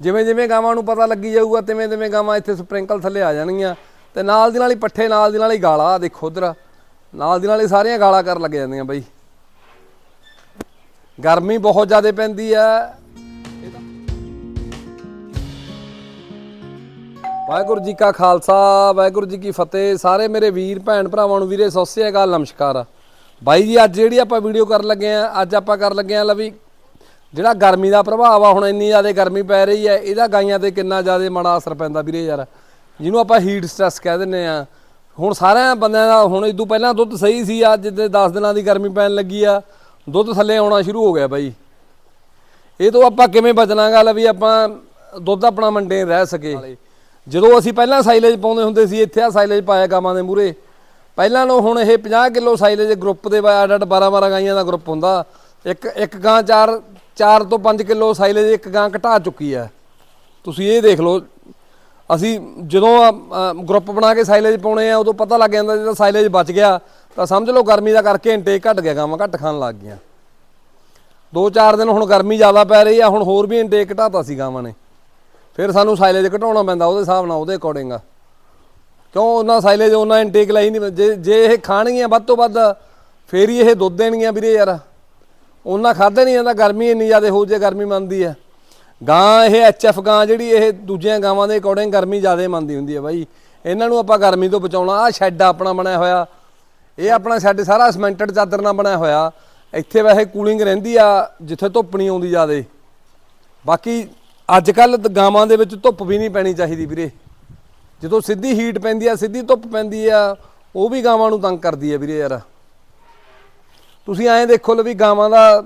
ਜਿਵੇਂ ਜਿਵੇਂ ਗਾਵਾਂ ਨੂੰ ਪਤਾ ਲੱਗੀ ਜਾਊਗਾ, ਤਿਵੇਂ ਤਿਵੇਂ ਗਾਵਾਂ ਇੱਥੇ ਸਪ੍ਰਿੰਕਲ ਥੱਲੇ ਆ ਜਾਣਗੀਆਂ। ਤੇ ਨਾਲ ਦੀ ਨਾਲ ਹੀ ਪੱਠੇ, ਨਾਲ ਦੀ ਨਾਲ ਹੀ ਗਾਲਾ ਦੇਖੋ ਉਧਰ। ਨਾਲ ਦੀ ਨਾਲ ਹੀ ਸਾਰੀਆਂ ਗਾਲਾਂ ਕਰਨ ਲੱਗ ਜਾਂਦੀਆਂ ਬਾਈ। ਗਰਮੀ ਬਹੁਤ ਜ਼ਿਆਦਾ ਪੈਂਦੀ ਆ। ਵਾਹਿਗੁਰੂ ਜੀ ਕਾ ਖਾਲਸਾ, ਵਾਹਿਗੁਰੂ ਜੀ ਕੀ ਫਤਿਹ। ਸਾਰੇ ਮੇਰੇ ਵੀਰ, ਭੈਣ ਭਰਾਵਾਂ ਨੂੰ ਵੀਰੇ, ਸਤਿ ਸ੍ਰੀ ਅਕਾਲ, ਨਮਸਕਾਰ। ਬਾਈ ਜੀ, ਅੱਜ ਜਿਹੜੀ ਆਪਾਂ ਵੀਡੀਓ ਕਰਨ ਲੱਗੇ ਆ, ਅੱਜ ਆਪਾਂ ਕਰਨ ਲੱਗੇ ਆ ਲਵੀ ਜਿਹੜਾ ਗਰਮੀ ਦਾ ਪ੍ਰਭਾਵ ਆ, ਹੁਣ ਇੰਨੀ ਜ਼ਿਆਦਾ ਗਰਮੀ ਪੈ ਰਹੀ ਹੈ, ਇਹਦਾ ਗਾਈਆਂ ਤੇ ਕਿੰਨਾ ਜ਼ਿਆਦਾ ਮਾੜਾ ਅਸਰ ਪੈਂਦਾ ਵੀਰੇ ਯਾਰ। ਜਿਹਨੂੰ ਆਪਾਂ ਹੀਟ ਸਟ੍ਰੈਸ ਕਹਿ ਦਿੰਨੇ ਆ ਹੁਣ ਸਾਰਿਆਂ ਬੰਦਿਆਂ ਦਾ, ਹੁਣ ਇਦੋਂ ਪਹਿਲਾਂ ਦੁੱਧ ਸਹੀ ਸੀ, ਅੱਜ ਦੇ 10 ਦਿਨਾਂ ਦੀ ਗਰਮੀ ਪੈਣ ਲੱਗੀ ਆ। ਦੁੱਧ ਥੱਲੇ ਆਉਣਾ ਸ਼ੁਰੂ ਹੋ ਗਿਆ ਬਾਈ। ਇਹ ਤੋਂ ਆਪਾਂ ਕਿਵੇਂ ਬਚਣਾ ਗੱਲ ਵੀ ਆਪਾਂ ਦੁੱਧ ਆਪਣਾ ਮੇਨਟੇਨ ਰਹਿ ਸਕੇ। ਜਦੋਂ ਅਸੀਂ ਪਹਿਲਾਂ ਸਾਈਲੇਜ ਪਾਉਂਦੇ ਹੁੰਦੇ ਸੀ, ਇੱਥੇ ਆ ਸਾਈਲੇਜ ਪਾਇਆ ਗਾਵਾਂ ਦੇ ਮੂਰੇ ਪਹਿਲਾਂ ਨੂੰ ਹੁਣ ਇਹ 50 ਕਿਲੋ ਸਾਈਲੇਜ ਗਰੁੱਪ ਦੇ ਅੱਡ ਅੱਡ 12 12 ਗਾਈਆਂ ਦਾ ਗਰੁੱਪ ਹੁੰਦਾ। ਇੱਕ ਇੱਕ ਗਾਂ ਚਾਰ 4 ਤੋਂ 5 ਕਿਲੋ ਸਾਈਲੇਜ ਇੱਕ ਗਾਂ ਘਟਾ ਚੁੱਕੀ ਹੈ। ਤੁਸੀਂ ਇਹ ਦੇਖ ਲਓ, ਅਸੀਂ ਜਦੋਂ ਗਰੁੱਪ ਬਣਾ ਕੇ ਸਾਈਲੇਜ ਪਾਉਣੇ ਆ, ਉਦੋਂ ਪਤਾ ਲੱਗ ਜਾਂਦਾ ਜੇ ਤਾਂ ਸਾਈਲੇਜ ਬਚ ਗਿਆ, ਤਾਂ ਸਮਝ ਲਓ ਗਰਮੀ ਦਾ ਕਰਕੇ ਇਨਟੇਕ ਘਟ ਗਿਆ, ਗਾਵਾਂ ਘੱਟ ਖਾਣ ਲੱਗ ਗਈਆਂ। ਦੋ ਚਾਰ ਦਿਨ ਹੁਣ ਗਰਮੀ ਜ਼ਿਆਦਾ ਪੈ ਰਹੀ ਆ, ਹੁਣ ਹੋਰ ਵੀ ਇਨਟੇਕ ਘਟਾਤਾ ਸੀ ਗਾਵਾਂ ਨੇ। ਫਿਰ ਸਾਨੂੰ ਸਾਈਲੇਜ ਘਟਾਉਣਾ ਪੈਂਦਾ ਉਹਦੇ ਹਿਸਾਬ ਨਾਲ, ਉਹਦੇ ਅਕੋਰਡਿੰਗ ਆ। ਕਿਉਂ ਉਹਨਾਂ ਸਾਈਲੇਜ, ਉਹਨਾਂ ਇਨਟੇਕ ਲਈ ਨਹੀਂ, ਜੇ ਜੇ ਇਹ ਖਾਣਗੀਆਂ ਵੱਧ ਤੋਂ ਵੱਧ, ਫੇਰ ਹੀ ਇਹ ਦੁੱਧ ਦੇਣਗੀਆਂ ਵੀਰੇ ਯਾਰ। ਉਹਨਾਂ ਖਾਦੇ ਨਹੀਂ ਜਾਂਦਾ, ਗਰਮੀ ਇੰਨੀ ਜ਼ਿਆਦਾ ਹੋ ਜੇ, ਗਰਮੀ ਮੰਨਦੀ ਆ। ਗਾਂ ਇਹ ਐਚਐਫ ਗਾਂ ਜਿਹੜੀ ਇਹ ਦੂਜੀਆਂ ਗਾਵਾਂ ਦੇ ਅਕੋਰਡਿੰਗ ਗਰਮੀ ਜ਼ਿਆਦਾ ਮੰਨਦੀ ਹੁੰਦੀ ਆ ਬਾਈ। ਇਹਨਾਂ ਨੂੰ ਆਪਾਂ ਗਰਮੀ ਤੋਂ ਬਚਾਉਣਾ। ਆ ਸ਼ੈੱਡ ਆਪਣਾ ਬਣਿਆ ਹੋਇਆ। ਇਹ ਆਪਣਾ ਸ਼ੈੱਡ ਸਾਰਾ ਸਿਮੈਂਟਡ ਚਾਦਰ ਨਾਲ ਬਣਿਆ ਹੋਇਆ। ਇੱਥੇ ਵੈਸੇ ਕੂਲਿੰਗ ਰਹਿੰਦੀ ਆ, ਜਿੱਥੇ ਧੁੱਪ ਨਹੀਂ ਆਉਂਦੀ ਜ਼ਿਆਦੇ। ਬਾਕੀ ਅੱਜ ਕੱਲ ਗਾਵਾਂ ਦੇ ਵਿੱਚ ਧੁੱਪ ਵੀ ਨਹੀਂ ਪੈਣੀ ਚਾਹੀਦੀ ਵੀਰੇ। ਜਦੋਂ ਸਿੱਧੀ ਹੀਟ ਪੈਂਦੀ ਆ, ਸਿੱਧੀ ਧੁੱਪ ਪੈਂਦੀ ਆ, ਉਹ ਵੀ ਗਾਵਾਂ ਨੂੰ ਤੰਗ ਕਰਦੀ ਆ ਵੀਰੇ ਯਾਰ। ਤੁਸੀਂ ਐਂ ਦੇਖੋ ਲੋ ਵੀ ਗਾਵਾਂ ਦਾ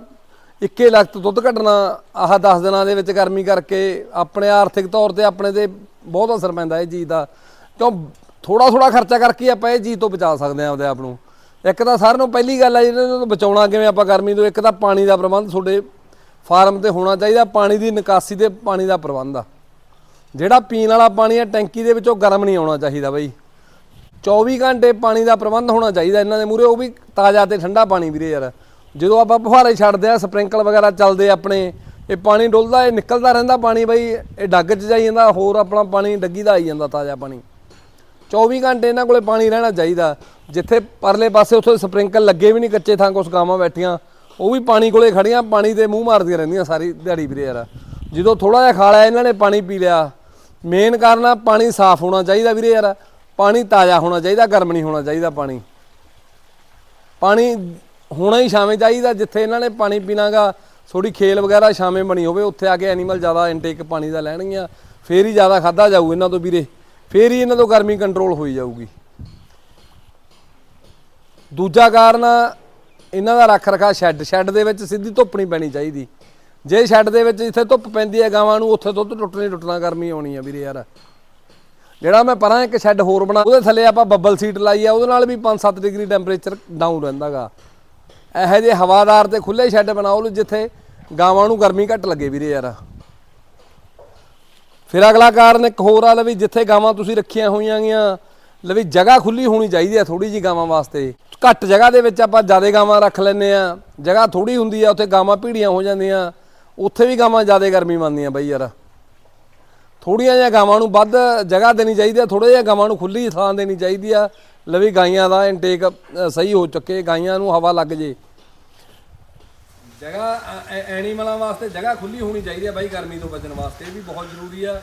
ਇੱਕੇ ਲਖਤ ਦੁੱਧ ਘਟਣਾ ਆਹ 10 ਦਿਨਾਂ ਦੇ ਵਿੱਚ ਗਰਮੀ ਕਰਕੇ ਆਪਣੇ ਆਰਥਿਕ ਤੌਰ ਤੇ ਆਪਣੇ ਤੇ ਬਹੁਤ ਅਸਰ ਪੈਂਦਾ ਇਹ ਚੀਜ਼ ਦਾ। ਕਿਉਂ ਥੋੜਾ ਥੋੜਾ ਖਰਚਾ ਕਰਕੇ ਆਪਾਂ ਇਹ ਚੀਜ਼ ਤੋਂ ਬਚਾ ਸਕਦੇ ਆ ਆਪਦੇ ਆਪ ਨੂੰ। ਇੱਕ ਤਾਂ ਸਾਰਿਆਂ ਨੂੰ ਪਹਿਲੀ ਗੱਲ ਹੈ ਜਿਹਨਾਂ ਨੂੰ ਬਚਾਉਣਾ ਕਿਵੇਂ ਆਪਾਂ ਗਰਮੀ ਤੋਂ, ਇੱਕ ਤਾਂ ਪਾਣੀ ਦਾ ਪ੍ਰਬੰਧ ਤੁਹਾਡੇ ਫਾਰਮ ਤੇ ਹੋਣਾ ਚਾਹੀਦਾ, ਪਾਣੀ ਦੀ ਨਿਕਾਸੀ ਤੇ ਪਾਣੀ ਦਾ ਪ੍ਰਬੰਧ ਆ। ਜਿਹੜਾ ਪੀਣ ਵਾਲਾ ਪਾਣੀ ਆ, ਟੈਂਕੀ ਦੇ ਵਿੱਚੋਂ ਗਰਮ ਨਹੀਂ ਆਉਣਾ ਚਾਹੀਦਾ ਬਈ। 24 ਘੰਟੇ ਪਾਣੀ ਦਾ ਪ੍ਰਬੰਧ ਹੋਣਾ ਚਾਹੀਦਾ ਇਹਨਾਂ ਦੇ ਮੂਰੇ ਉਹ ਵੀ ਤਾਜ਼ਾ ਤੇ ਠੰਡਾ ਪਾਣੀ ਵੀਰੇ ਯਾਰ। ਜਦੋਂ ਆਪਾਂ ਫੁਹਾਰੇ ਛੱਡਦੇ ਆ, ਸਪ੍ਰਿੰਕਲ ਵਗੈਰਾ ਚੱਲਦੇ ਆਪਣੇ, ਇਹ ਪਾਣੀ ਡੁੱਲਦਾ, ਇਹ ਨਿਕਲਦਾ ਰਹਿੰਦਾ ਪਾਣੀ ਬਈ, ਇਹ ਡੱਗ 'ਚ ਜਾਈ ਜਾਂਦਾ, ਹੋਰ ਆਪਣਾ ਪਾਣੀ ਡੱਗੀ ਦਾ ਆਈ ਜਾਂਦਾ ਤਾਜ਼ਾ ਪਾਣੀ। 24 ਘੰਟੇ ਇਹਨਾਂ ਕੋਲੇ ਪਾਣੀ ਰਹਿਣਾ ਚਾਹੀਦਾ। ਜਿੱਥੇ ਪਰਲੇ ਪਾਸੇ ਉੱਥੇ ਸਪ੍ਰਿੰਕਲ ਲੱਗੇ ਵੀ ਨਹੀਂ, ਕੱਚੇ ਥਾਂ ਕੁਛ ਗਾਵਾਂ ਬੈਠੀਆਂ, ਉਹ ਵੀ ਪਾਣੀ ਕੋਲੇ ਖੜੀਆਂ ਪਾਣੀ ਦੇ ਮੂੰਹ ਮਾਰਦੀਆਂ ਰਹਿੰਦੀਆਂ ਸਾਰੀ ਦਿਹਾੜੀ ਵੀਰੇ ਯਾਰ। ਜਦੋਂ ਥੋੜਾ ਜਿਹਾ ਖਾ ਲਿਆ ਇਹਨਾਂ ਨੇ ਪਾਣੀ ਪੀ ਲਿਆ। ਮੇਨ ਕਾਰਨ ਆ, ਪਾਣੀ ਸਾਫ਼ ਹੋਣਾ ਚਾਹੀਦਾ ਵੀਰੇ ਯਾਰ। ਪਾਣੀ ਤਾਜ਼ਾ ਹੋਣਾ ਚਾਹੀਦਾ, ਗਰਮ ਨਹੀਂ ਹੋਣਾ ਚਾਹੀਦਾ ਪਾਣੀ। ਪਾਣੀ ਹੋਣਾ ਹੀ ਛਾਵੇਂ ਚਾਹੀਦਾ, ਜਿੱਥੇ ਇਹਨਾਂ ਨੇ ਪਾਣੀ ਪੀਣਾਗਾ ਥੋੜੀ ਖੇਲ ਵਗੈਰਾ ਛਾਵੇਂ ਬਣੀ ਹੋਵੇ, ਉੱਥੇ ਆ ਕੇ ਐਨੀਮਲ ਜ਼ਿਆਦਾ ਇਨਟੇਕ ਪਾਣੀ ਦਾ ਲੈਣਗੀਆਂ, ਫੇਰ ਹੀ ਜ਼ਿਆਦਾ ਖਾਦਾ ਜਾਊ ਇਹਨਾਂ ਤੋਂ ਵੀਰੇ, ਫੇਰ ਹੀ ਇਹਨਾਂ ਤੋਂ ਗਰਮੀ ਕੰਟਰੋਲ ਹੋਈ ਜਾਊਗੀ। ਦੂਜਾ ਕਾਰਨ ਇਹਨਾਂ ਦਾ ਰੱਖ ਰਖਾ ਸ਼ੈੱਡ ਸ਼ੈੱਡ ਦੇ ਵਿੱਚ ਸਿੱਧੀ ਧੁੱਪ ਨਹੀਂ ਪੈਣੀ ਚਾਹੀਦੀ। ਜੇ ਸ਼ੈੱਡ ਦੇ ਵਿੱਚ ਜਿੱਥੇ ਧੁੱਪ ਪੈਂਦੀ ਹੈ, ਗਾਵਾਂ ਨੂੰ ਉੱਥੇ ਦੁੱਧ ਟੁੱਟਣੀ ਟੁੱਟਣਾ ਗਰਮੀ ਆਉਣੀ ਆ ਵੀਰੇ ਯਾਰ। ਜਿਹੜਾ ਮੈਂ ਪਰਾਂ ਇੱਕ ਸ਼ੈੱਡ ਹੋਰ ਬਣਾ, ਉਹਦੇ ਥੱਲੇ ਆਪਾਂ ਬੱਬਲ ਸੀਟ ਲਾਈ ਆ, ਉਹਦੇ ਨਾਲ ਵੀ 5-7 ਡਿਗਰੀ ਟੈਂਪਰੇਚਰ ਡਾਊਨ ਰਹਿੰਦਾਗਾ। ਇਹੋ ਜਿਹੇ ਹਵਾਦਾਰ ਤੇ ਖੁੱਲੇ ਸ਼ੈੱਡ ਬਣਾਓ ਲਓ, ਜਿੱਥੇ ਗਾਵਾਂ ਨੂੰ ਗਰਮੀ ਘੱਟ ਲੱਗੇ ਵੀਰੇ ਯਾਰ। ਫਿਰ ਅਗਲਾ ਕਾਰਨ ਇੱਕ ਹੋਰ ਆ ਲਵੀ ਜਿੱਥੇ ਗਾਵਾਂ ਤੁਸੀਂ ਰੱਖੀਆਂ ਹੋਈਆਂ ਗੀਆਂ ਲਵੀ ਜਗ੍ਹਾ ਖੁੱਲੀ ਹੋਣੀ ਚਾਹੀਦੀ ਆ ਥੋੜੀ ਜੀ ਗਾਵਾਂ ਵਾਸਤੇ। ਘੱਟ ਜਗ੍ਹਾ ਦੇ ਵਿੱਚ ਆਪਾਂ ਜ਼ਿਆਦਾ ਗਾਵਾਂ ਰੱਖ ਲੈਨੇ ਆ। ਜਗ੍ਹਾ ਥੋੜੀ ਹੁੰਦੀ ਆ, ਉੱਥੇ ਗਾਵਾਂ ਭੀੜੀਆਂ ਹੋ ਜਾਂਦੀਆਂ। ਉੱਥੇ ਵੀ ਗਾਵਾਂ ਜ਼ਿਆਦਾ ਗਰਮੀ ਮੰਨਦੀਆਂ ਬਈ ਯਾਰ। ਥੋੜੀਆਂ ਜਿਹੀਆਂ ਗਾਵਾਂ ਨੂੰ ਵੱਧ ਜਗ੍ਹਾ ਦੇਣੀ ਚਾਹੀਦੀ ਆ ਥੋੜੇ ਜਿਹਾ ਗਾਵਾਂ ਨੂੰ ਖੁੱਲੀ ਥਾਂ ਦੇਣੀ ਚਾਹੀਦੀ ਆ। ਲਵੀ ਗਾਈਆਂ ਦਾ ਇਨਟੇਕ ਸਹੀ ਹੋ ਚੁੱਕੇ, ਗਾਈਆਂ ਨੂੰ ਹਵਾ ਲੱਗ ਜੇ। ਜਗ੍ਹਾ ਐਨੀਮਲਾਂ ਵਾਸਤੇ ਜਗ੍ਹਾ ਖੁੱਲੀ ਹੋਣੀ ਚਾਹੀਦੀ ਆ ਬਾਈ ਗਰਮੀ ਤੋਂ ਬਚਣ ਵਾਸਤੇ, ਇਹ ਵੀ ਬਹੁਤ ਜ਼ਰੂਰੀ ਆ।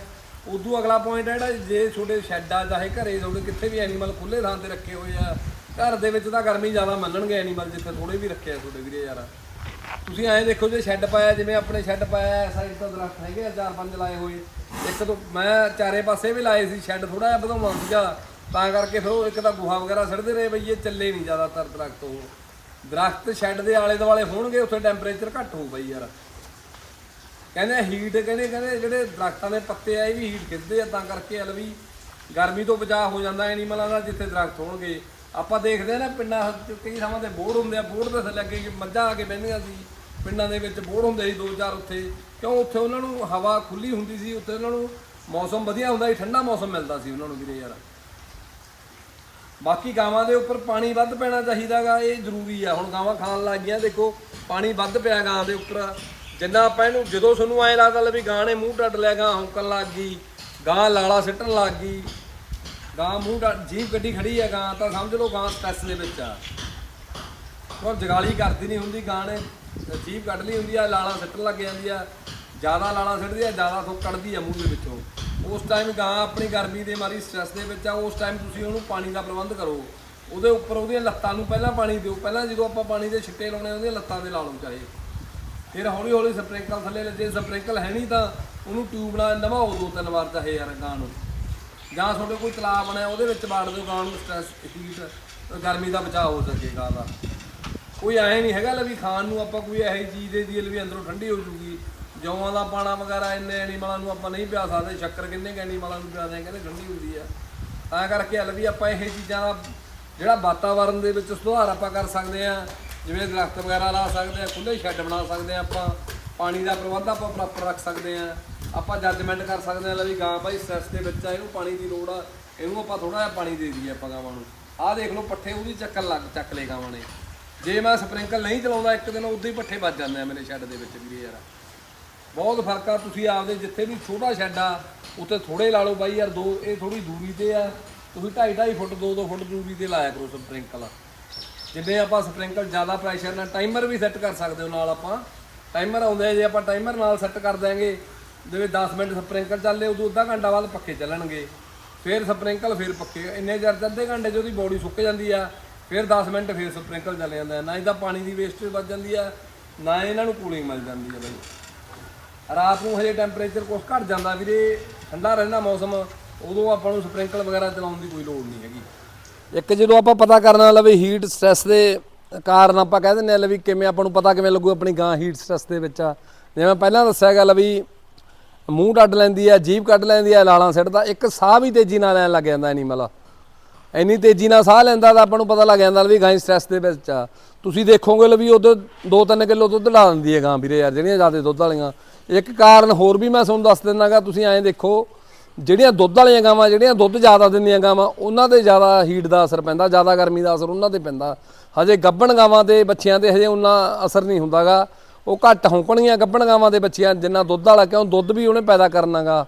ਉਦੋਂ ਅਗਲਾ ਪੁਆਇੰਟ ਹੈ ਜਿਹੜਾ, ਜੇ ਛੋਟੇ ਸ਼ੈੱਡ ਆ, ਚਾਹੇ ਘਰੇ ਤੁਹਾਡੇ ਕਿੱਥੇ ਵੀ ਐਨੀਮਲ ਖੁੱਲੇ ਥਾਂ ਤੇ ਰੱਖੇ ਹੋਏ ਆ, ਘਰ ਦੇ ਵਿੱਚ ਤਾਂ ਗਰਮੀ ਜ਼ਿਆਦਾ ਮੰਨਣਗੇ ਐਨੀਮਲ ਜਿੱਥੇ ਥੋੜੇ ਵੀ ਰੱਖੇ ਆ ਤੁਹਾਡੇ ਵੀਰੇ ਯਾਰ। ਤੁਸੀਂ ਐਂ ਦੇਖੋ ਜੇ ਸ਼ੈੱਡ ਪਾਇਆ, ਜਿਵੇਂ ਆਪਣੇ ਸ਼ੈੱਡ ਪਾਇਆ ਸਾਈਡ ਤੋਂ ਦਰਖਤ ਹੈਗੇ ਆ, ਚਾਰ ਪੰਜ ਲਾਏ ਹੋਏ। ਇੱਕ ਤੋਂ ਮੈਂ ਚਾਰੇ ਪਾਸੇ ਵੀ ਲਾਏ ਸੀ ਸ਼ੈੱਡ ਥੋੜਾ ਜਿਹਾ ਵਧਾਉਣਾ ਸੀਗਾ, ਤਾਂ ਕਰਕੇ ਫਿਰ ਉਹ ਇੱਕ ਤਾਂ ਗੁਹਾ ਵਗੈਰਾ ਸੜਦੇ ਰਹੇ ਬਈ, ਇਹ ਚੱਲੇ ਨਹੀਂ ਜ਼ਿਆਦਾਤਰ ਦਰਖਤ ਉਹ। ਦਰਖਤ ਸ਼ੈੱਡ ਦੇ ਆਲੇ ਦੁਆਲੇ ਹੋਣਗੇ, ਉੱਥੇ ਟੈਂਪਰੇਚਰ ਘੱਟ ਹੋਊ ਬਈ ਯਾਰ। ਕਹਿੰਦੇ ਹੀਟ ਕਹਿੰਦੇ ਕਹਿੰਦੇ ਜਿਹੜੇ ਦਰਖਤਾਂ ਦੇ ਪੱਤੇ ਆ, ਇਹ ਵੀ ਹੀਟ ਖਿੱਚਦੇ ਆ, ਤਾਂ ਕਰਕੇ ਐਲ ਵੀ ਗਰਮੀ ਤੋਂ ਬਚਾਅ ਹੋ ਜਾਂਦਾ ਐਨੀਮਲਾਂ ਦਾ ਜਿੱਥੇ ਦਰਖਤ ਹੋਣਗੇ। ਆਪਾਂ ਦੇਖਦੇ ਆ ਨਾ ਪਿੰਡਾਂ 'ਚ ਕਈ ਥਾਵਾਂ ਤੇ ਬੋਰਡ ਹੁੰਦੇ ਆ ਬੋਰਡ ਦੇ ਥੱਲੇ ਅੱਗੇ ਮੱਝਾਂ ਆ ਕੇ ਬਹਿੰਦੀਆਂ ਸੀ ਪਿੰਡਾਂ ਦੇ ਵਿੱਚ ਬੋਰਡ ਹੁੰਦੇ ਸੀ ਦੋ ਚਾਰ ਉੱਥੇ। ਕਿਉਂ ਉੱਥੇ ਉਹਨਾਂ ਨੂੰ ਹਵਾ ਖੁੱਲੀ ਹੁੰਦੀ ਸੀ, ਉੱਥੇ ਉਹਨਾਂ ਨੂੰ ਮੌਸਮ ਵਧੀਆ ਹੁੰਦਾ ਸੀ, ਠੰਡਾ ਮੌਸਮ ਮਿਲਦਾ ਸੀ ਉਹਨਾਂ ਨੂੰ ਵੀਰੇ ਯਾਰ। ਬਾਕੀ ਗਾਵਾਂ ਦੇ ਉੱਪਰ ਪਾਣੀ ਵੱਧ ਪੈਣਾ ਚਾਹੀਦਾਗਾ, ਇਹ ਜ਼ਰੂਰੀ ਆ। ਹੁਣ ਗਾਵਾਂ ਖਾਣ ਲੱਗ ਗਈਆਂ, ਦੇਖੋ, ਪਾਣੀ ਵੱਧ ਪਿਆ ਗਾਂ ਦੇ ਉੱਪਰ। ਜਿੰਨਾ ਆਪਾਂ ਇਹਨੂੰ, ਜਦੋਂ ਤੁਹਾਨੂੰ ਐਂ ਲੱਗਦਾ ਲੈ ਵੀ ਗਾਂ ਨੇ ਮੂੰਹ ਟੱਡ ਲਿਆ, ਗਾਂ ਹੌਂਕਣ ਲੱਗ ਗਈ, ਗਾਂ ਲਾਲਾ ਸਿੱਟਣ ਲੱਗ ਗਈ ਗਾਂ ਮੂੰਹ ਟੱਡ ਜੀਭ ਗੱਡੀ ਖੜੀ ਆ ਗਾਂ, ਤਾਂ ਸਮਝ ਲਓ ਗਾਂ ਸਟ੍ਰੈਸ ਦੇ ਵਿੱਚ ਆ। ਉਹ ਜਗਾਲੀ ਕਰਦੀ ਨਹੀਂ ਹੁੰਦੀ ਗਾਂ ਨੇ। ਜੀਭ ਕੱਢ ਲਈ ਹੁੰਦੀ ਆ, ਲਾਲਾ ਸਿੱਟਣ ਲੱਗ ਜਾਂਦੀ ਆ। ਜ਼ਿਆਦਾ ਲਾਲਾ ਸਿੱਟਦੀ ਆ, ਜ਼ਿਆਦਾ ਤੋਂ ਕੱਢਦੀ ਆ ਮੂੰਹ ਦੇ ਵਿੱਚੋਂ। ਉਸ ਟਾਈਮ ਗਾਂ ਆਪਣੀ ਗਰਮੀ ਦੇ ਮਾਰੀ ਸਟ੍ਰੈਸ ਦੇ ਵਿੱਚ ਆ, ਉਸ ਟਾਈਮ ਤੁਸੀਂ ਉਹਨੂੰ ਪਾਣੀ ਦਾ ਪ੍ਰਬੰਧ ਕਰੋ। ਉਹਦੇ ਉੱਪਰ ਉਹਦੀਆਂ ਲੱਤਾਂ ਨੂੰ ਪਹਿਲਾਂ ਪਾਣੀ ਦਿਓ। ਪਹਿਲਾਂ ਜਦੋਂ ਆਪਾਂ ਪਾਣੀ ਦੇ ਛਿੱਟੇ ਲਾਉਣੇ ਉਹਦੀਆਂ ਲੱਤਾਂ ਤੇ ਲਾ ਲਓ ਚਾਹੇ। ਫਿਰ ਹੌਲੀ ਹੌਲੀ ਸਪ੍ਰਿੰਕਲ ਥੱਲੇ ਲੱਗੇ ਸਪ੍ਰਿੰਕਲ ਹੈ ਨਹੀਂ ਤਾਂ ਉਹਨੂੰ ਟਿਊਬ ਨਾਲ ਨਵਾਓ ਦੋ ਤਿੰਨ ਵਾਰ ਚਾਹੇ ਯਾਰ ਗਾਂ ਨੂੰ। ਜਾਂ ਤੁਹਾਡੇ ਕੋਈ ਤਲਾਬ ਬਣਿਆ, ਉਹਦੇ ਵਿੱਚ ਬਾੜ ਦਿਓ ਗਾਂ ਨੂੰ ਸਟ੍ਰੈਸ ਹੀਟ ਗਰਮੀ ਦਾ ਬਚਾਅ ਹੋ ਸਕੇਗਾ ਦਾ ਕੋਈ ਐ ਨਹੀਂ ਹੈਗਾ ਲੈ ਵੀ ਖਾਣ ਨੂੰ ਆਪਾਂ ਕੋਈ ਇਹੋ ਜਿਹੀ ਚੀਜ਼ ਦੇ ਦੀ ਵੀ ਅੰਦਰੋਂ ਠੰਡੀ ਹੋ ਜੂਗੀ। ਜੌਆਂ ਦਾ ਪਾਣਾ ਵਗੈਰਾ, ਇੰਨੇ ਐਨੀਮਲਾਂ ਨੂੰ ਆਪਾਂ ਨਹੀਂ ਪਿਆ ਸਕਦੇ, ਸ਼ੱਕਰ ਕਿੰਨੇ ਕੁ ਐਨੀਮਲਾਂ ਨੂੰ ਪਿਆਦੇ ਕਹਿੰਦੇ ਠੰਡੀ ਹੁੰਦੀ ਆ। ਤਾਂ ਕਰਕੇ ਹਲ ਵੀ ਆਪਾਂ ਇਹ ਚੀਜ਼ਾਂ ਦਾ ਜਿਹੜਾ ਵਾਤਾਵਰਣ ਦੇ ਵਿੱਚ ਸੁਧਾਰ ਆਪਾਂ ਕਰ ਸਕਦੇ ਆ, ਜਿਵੇਂ ਦਰਖਤ ਵਗੈਰਾ ਲਾ ਸਕਦੇ ਆ ਖੁੱਲੇ ਸ਼ੈੱਡ ਬਣਾ ਸਕਦੇ ਆ ਆਪਾਂ। ਪਾਣੀ ਦਾ ਪ੍ਰਬੰਧ ਆਪਾਂ ਪ੍ਰੋਪਰ ਰੱਖ ਸਕਦੇ ਆ ਆਪਾਂ ਜੱਜਮੈਂਟ ਕਰ ਸਕਦੇ ਆ ਲੈ ਵੀ ਗਾਂ ਭਾਈ ਸਟ੍ਰੈਸ ਦੇ ਵਿੱਚ ਆ, ਇਹਨੂੰ ਪਾਣੀ ਦੀ ਲੋੜ ਆ, ਇਹਨੂੰ ਆਪਾਂ ਥੋੜਾ ਜਿਹਾ ਪਾਣੀ ਦੇ ਦਈਏ ਆਪਾਂ ਗਾਵਾਂ ਨੂੰ। ਆਹ ਦੇਖ ਲਓ, ਪੱਠੇ ਉਹਦੀ ਚੱਕਰ ਲੱਗ, ਚੱਕ ਲਏ ਗਾਵਾਂ ਨੇ। ਜੇ ਮੈਂ ਸਪ੍ਰਿੰਕਲ ਨਹੀਂ ਚਲਾਉਂਦਾ ਇੱਕ ਦਿਨ, ਉਦੋਂ ਹੀ ਪੱਠੇ ਵੱਜ ਜਾਂਦੇ ਆ ਮੇਰੇ ਸ਼ੈੱਡ ਦੇ ਵਿੱਚ ਵੀਰੇ ਯਾਰ। ਬਹੁਤ ਫ਼ਰਕ ਆ, ਤੁਸੀਂ ਆਪਦੇ ਜਿੱਥੇ ਵੀ ਛੋਟਾ ਸ਼ੈੱਡ ਆ, ਉੱਥੇ ਥੋੜੇ ਲਾ ਲਓ ਬਾਈ ਯਾਰ, ਦੋ, ਇਹ ਥੋੜੀ ਦੂਰੀ ਤੇ ਆ। ਤੁਸੀਂ 2.5 2.5 ਫੁੱਟ 2 2 ਫੁੱਟ ਦੂਰੀ ਤੇ ਲਾਇਆ ਕਰੋ ਸਪ੍ਰਿੰਕਲ ਜਿੰਨੇ ਆਪਾਂ ਸਪ੍ਰਿੰਕਲ ਜ਼ਿਆਦਾ ਪ੍ਰੈਸ਼ਰ ਨਾਲ ਟਾਈਮਰ ਵੀ ਸੈੱਟ ਕਰ ਸਕਦੇ ਹੋ ਨਾਲ ਆਪਾਂ। ਟਾਈਮਰ ਆਉਂਦੇ ਜੇ ਆਪਾਂ ਟਾਈਮਰ ਨਾਲ ਸੈੱਟ ਕਰ ਦਾਂਗੇ ਜਿਵੇਂ 10 ਮਿੰਟ ਸਪ੍ਰਿੰਕਲ ਚੱਲੇ, ਉਦੋਂ ਅੱਧਾ ਘੰਟਾ ਬਾਅਦ ਪੱਕੇ ਚੱਲਣਗੇ। ਫਿਰ ਸਪ੍ਰਿੰਕਲ, ਫਿਰ ਪੱਕੇ। ਇੰਨੇ ਚਿਰ ਅੱਧੇ ਘੰਟੇ 'ਚ ਉਹਦੀ ਬੋਡੀ ਸੁੱਕ ਜਾਂਦੀ ਆ, ਫਿਰ 10 ਮਿੰਟ ਫਿਰ ਸਪ੍ਰਿੰਕਲ ਚੱਲ ਜਾਂਦਾ ਨਾ ਇਹਦਾ ਪਾਣੀ ਦੀ ਵੇਸਟੇਜ ਵੱਧ ਜਾਂਦੀ ਆ, ਨਾ ਇਹਨਾਂ ਨੂੰ ਕੂਲਿੰਗ ਮਿਲ ਜਾਂਦੀ ਆ ਬਾਈ। ਰਾਤ ਨੂੰ ਹਜੇ ਟੈਂਪਰੇਚਰ ਕੁਛ ਘਟ ਜਾਂਦਾ ਵੀਰੇ, ਠੰਡਾ ਰਹਿੰਦਾ ਮੌਸਮ, ਉਦੋਂ ਆਪਾਂ ਨੂੰ ਸਪ੍ਰਿੰਕਲ ਵਗੈਰਾ ਚਲਾਉਣ ਦੀ ਕੋਈ ਲੋੜ ਨਹੀਂ ਹੈਗੀ। ਇੱਕ ਜਦੋਂ ਆਪਾਂ ਪਤਾ ਕਰਨਾ ਲਵੇ ਹੀਟ ਸਟ੍ਰੈਸ ਦੇ ਕਾਰਨ ਆਪਾਂ ਕਹਿ ਦਿੰਦੇ ਆ ਵੀ ਕਿਵੇਂ ਆਪਾਂ ਨੂੰ ਪਤਾ ਕਿਵੇਂ ਲੱਗੂ ਆਪਣੀ ਗਾਂ ਹੀਟ ਸਟ੍ਰੈਸ ਦੇ ਵਿੱਚ ਆ। ਜਿਵੇਂ ਪਹਿਲਾਂ ਦੱਸਿਆ ਗੱਲ ਵੀ ਮੂੰਹ ਕੱਢ ਲੈਂਦੀ ਆ, ਜੀਭ ਕੱਢ ਲੈਂਦੀ ਆ, ਲਾਲਾਂ ਸਿੱਟਦਾ ਇੱਕ ਸਾਹ ਵੀ ਤੇਜ਼ੀ ਨਾਲ ਲੈਣ ਲੱਗ ਜਾਂਦਾ ਐਨੀਮਲ ਇੰਨੀ ਤੇਜ਼ੀ ਨਾਲ ਸਾਹ ਲੈਂਦਾ ਤਾਂ ਆਪਾਂ ਨੂੰ ਪਤਾ ਲੱਗ ਜਾਂਦਾ ਵੀ ਗਾਂ ਸਟ੍ਰੈਸ ਦੇ ਵਿੱਚ ਆ। ਤੁਸੀਂ ਦੇਖੋਗੇ ਲ ਵੀ ਉਦੋਂ 2-3 ਕਿਲੋ ਦੁੱਧ ਲਾ ਦਿੰਦੀ ਹੈ ਗਾਂ ਵੀਰੇ ਯਾਰ, ਜਿਹੜੀਆਂ ਜ਼ਿਆਦਾ ਦੁੱਧ ਵਾਲੀਆਂ। ਇੱਕ ਕਾਰਨ ਹੋਰ ਵੀ ਮੈਂ ਤੁਹਾਨੂੰ ਦੱਸ ਦਿੰਦਾਗਾ ਤੁਸੀਂ ਐਂ ਦੇਖੋ, ਜਿਹੜੀਆਂ ਦੁੱਧ ਵਾਲੀਆਂ ਗਾਵਾਂ, ਜਿਹੜੀਆਂ ਦੁੱਧ ਜ਼ਿਆਦਾ ਦਿੰਦੀਆਂ ਗਾਵਾਂ, ਉਹਨਾਂ ਤੇ ਜ਼ਿਆਦਾ ਹੀਟ ਦਾ ਅਸਰ ਪੈਂਦਾ, ਜ਼ਿਆਦਾ ਗਰਮੀ ਦਾ ਅਸਰ ਉਹਨਾਂ ਤੇ ਪੈਂਦਾ। ਹਜੇ ਗੱਭਣ ਗਾਵਾਂ ਦੇ ਬੱਚਿਆਂ ਦੇ ਹਜੇ ਉਹਨਾਂ ਅਸਰ ਨਹੀਂ ਹੁੰਦਾਗਾ। ਉਹ ਘੱਟ ਹੌਂਕਣਗੀਆਂ ਗੱਭਣ ਗਾਵਾਂ ਦੇ ਬੱਚਿਆਂ ਜਿੰਨਾ ਦੁੱਧ ਵਾਲਾ, ਕਿਉਂ ਦੁੱਧ ਵੀ ਉਹਨੇ ਪੈਦਾ ਕਰਨਾਗਾ।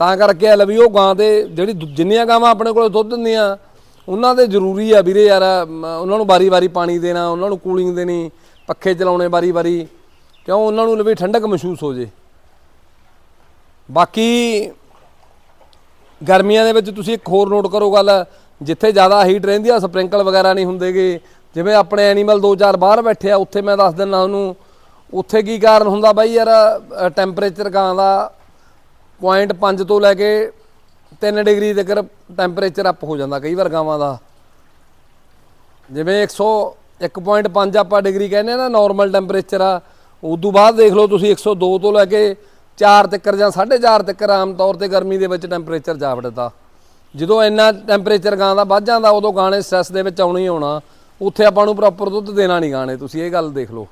ਤਾਂ ਕਰਕੇ ਆ ਲੈ ਉਹ ਗਾਂ ਦੇ ਜਿਹੜੀ ਜਿੰਨੀਆਂ ਗਾਵਾਂ ਆਪਣੇ ਕੋਲ ਦੁੱਧ ਦਿੰਦੀਆਂ, ਉਹਨਾਂ ਦੇ ਜ਼ਰੂਰੀ ਆ ਵੀਰੇ ਯਾਰ ਉਹਨਾਂ ਨੂੰ ਵਾਰੀ-ਵਾਰੀ ਪਾਣੀ ਦੇਣਾ, ਉਹਨਾਂ ਨੂੰ ਕੂਲਿੰਗ ਦੇਣੀ, ਪੱਖੇ ਚਲਾਉਣੇ ਵਾਰੀ-ਵਾਰੀ, ਕਿਉਂ ਉਹਨਾਂ ਨੂੰ ਵੀ ਠੰਡਕ ਮਹਿਸੂਸ ਹੋ ਜੇ। ਬਾਕੀ ਗਰਮੀਆਂ ਦੇ ਵਿੱਚ ਤੁਸੀਂ ਇੱਕ ਹੋਰ ਨੋਟ ਕਰੋ ਗੱਲ ਜਿੱਥੇ ਜ਼ਿਆਦਾ ਹੀਟ ਰਹਿੰਦੀ ਆ ਸਪ੍ਰਿੰਕਲ ਵਗੈਰਾ ਨਹੀਂ ਹੁੰਦੇਗੇ। ਜਿਵੇਂ ਆਪਣੇ ਐਨੀਮਲ ਦੋ ਚਾਰ ਬਾਹਰ ਬੈਠੇ ਆ, ਉੱਥੇ ਮੈਂ ਦੱਸ ਦਿੰਦਾ ਉਹਨੂੰ, ਉੱਥੇ ਕੀ ਕਾਰਨ ਹੁੰਦਾ ਬਾਈ ਯਾਰ ਟੈਂਪਰੇਚਰ ਗਾਂ ਦਾ ਪੁਆਇੰਟ 5 ਤੋਂ ਲੈ ਕੇ 3 ਡਿਗਰੀ ਤੱਕ ਟੈਂਪਰੇਚਰ ਅਪ ਹੋ ਜਾਂਦਾ ਕਈ ਵਾਰ ਗਾਵਾਂ ਦਾ। ਜਿਵੇਂ 100 1.5 ਆਪਾਂ ਡਿਗਰੀ ਕਹਿੰਦੇ ਆ ਨਾ ਨਾਰਮਲ ਟੈਂਪਰੇਚਰ ਆ, ਉਦੋਂ ਬਾਅਦ ਦੇਖ ਲਓ ਤੁਸੀਂ 102 ਤੋਂ ਲੈ ਕੇ 4 ਤੱਕ ਜਾਂ 4.5 ਤੱਕ ਆਮ ਤੌਰ ਤੇ ਗਰਮੀ ਦੇ ਵਿੱਚ ਟੈਂਪਰੇਚਰ ਜਾ ਵੜਦਾ ਜਦੋਂ ਇੰਨਾ ਟੈਂਪਰੇਚਰ ਗਾਂ ਦਾ ਵੱਧ ਜਾਂਦਾ, ਉਦੋਂ ਗਾਣੇ ਸਟ੍ਰੈਸ ਦੇ ਵਿੱਚ ਆਉਣਾ ਹੀ ਆਉਣਾ। ਉੱਥੇ ਆਪਾਂ ਨੂੰ ਪ੍ਰੋਪਰ ਦੁੱਧ ਦੇਣਾ ਨਹੀਂ ਗਾਣੇ, ਤੁਸੀਂ ਇਹ ਗੱਲ ਦੇਖ ਲਓ।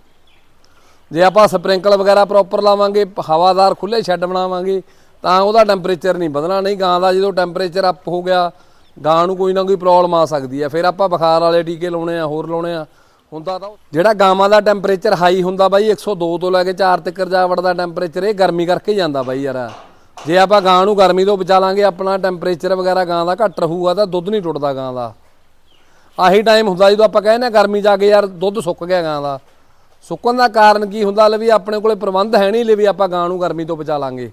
ਜੇ ਆਪਾਂ ਸਪ੍ਰਿੰਕਲ ਵਗੈਰਾ ਪ੍ਰੋਪਰ ਲਾਵਾਂਗੇ, ਹਵਾਦਾਰ ਖੁੱਲੇ ਸ਼ੈੱਡ ਬਣਾਵਾਂਗੇ, ਤਾਂ ਉਹਦਾ ਟੈਂਪਰੇਚਰ ਨਹੀਂ ਵਧਣਾ। ਨਹੀਂ, ਗਾਂ ਦਾ ਜਦੋਂ ਟੈਂਪਰੇਚਰ ਅਪ ਹੋ ਗਿਆ, ਗਾਂ ਨੂੰ ਕੋਈ ਨਾ ਕੋਈ ਪ੍ਰੋਬਲਮ ਆ ਸਕਦੀ ਹੈ ਫਿਰ ਆਪਾਂ ਬੁਖਾਰ ਵਾਲੇ ਟੀਕੇ ਲਾਉਣੇ ਆ, ਹੋਰ ਲਾਉਣੇ ਆ। ਹੁੰਦਾ ਤਾਂ ਜਿਹੜਾ ਗਾਵਾਂ ਦਾ ਟੈਂਪਰੇਚਰ ਹਾਈ ਹੁੰਦਾ ਬਾਈ 102 ਤੋਂ ਲੈ ਕੇ 4 ਤੱਕ ਜਾ ਵੜਦਾ ਟੈਂਪਰੇਚਰ ਇਹ ਗਰਮੀ ਕਰਕੇ ਹੀ ਜਾਂਦਾ ਬਾਈ ਯਾਰ। ਜੇ ਆਪਾਂ ਗਾਂ ਨੂੰ ਗਰਮੀ ਤੋਂ ਬਚਾ ਲਾਂਗੇ, ਆਪਣਾ ਟੈਂਪਰੇਚਰ ਵਗੈਰਾ ਗਾਂ ਦਾ ਘੱਟ ਰਹੂਗਾ, ਤਾਂ ਦੁੱਧ ਨਹੀਂ ਟੁੱਟਦਾ ਗਾਂ ਦਾ। ਆਹੀ ਟਾਈਮ ਹੁੰਦਾ ਜਦੋਂ ਆਪਾਂ ਕਹਿੰਦੇ ਆ ਗਰਮੀ ਜਾ ਕੇ ਯਾਰ ਦੁੱਧ ਸੁੱਕ ਗਿਆ ਗਾਂ ਦਾ। ਸੁੱਕਣ ਦਾ ਕਾਰਨ ਕੀ ਹੁੰਦਾ ਲੈ ਵੀ ਆਪਣੇ ਕੋਲੇ ਪ੍ਰਬੰਧ ਹੈ ਨਹੀਂ ਲੈ ਵੀ ਆਪਾਂ ਗਾਂ ਨੂੰ ਗਰਮੀ ਤੋਂ ਬਚਾ ਲਾਂਗੇ।